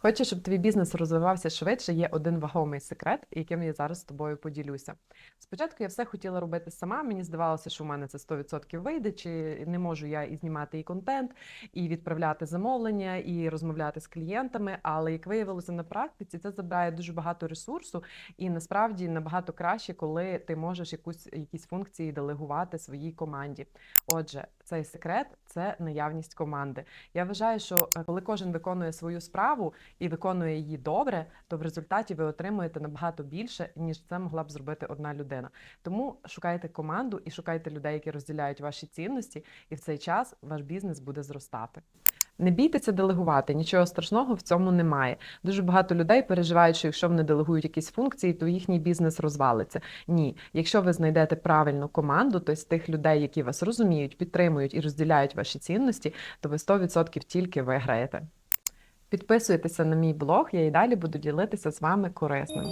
Хочу, щоб твій бізнес розвивався швидше. Є один вагомий секрет, яким я зараз з тобою поділюся. Спочатку я все хотіла робити сама. Мені здавалося, що в мене це 100% вийде, чи не можу я і знімати і контент, і відправляти замовлення, і розмовляти з клієнтами. Але як виявилося на практиці, це забирає дуже багато ресурсу, і насправді набагато краще, коли ти можеш якусь якісь функції делегувати своїй команді. Отже, цей секрет це наявність команди. Я вважаю, що е, коли кожен виконує свою справу і виконує її добре, то в результаті ви отримуєте набагато більше, ніж це могла б зробити одна людина. Тому шукайте команду і шукайте людей, які розділяють ваші цінності, і в цей час ваш бізнес буде зростати. Не бійтеся делегувати, нічого страшного в цьому немає. Дуже багато людей переживають, що якщо вони делегують якісь функції, то їхній бізнес розвалиться. Ні, якщо ви знайдете правильну команду, то з тих людей, які вас розуміють, підтримують і розділяють ваші цінності, то ви 100% тільки виграєте. Підписуйтеся на мій блог, я і далі буду ділитися з вами корисним.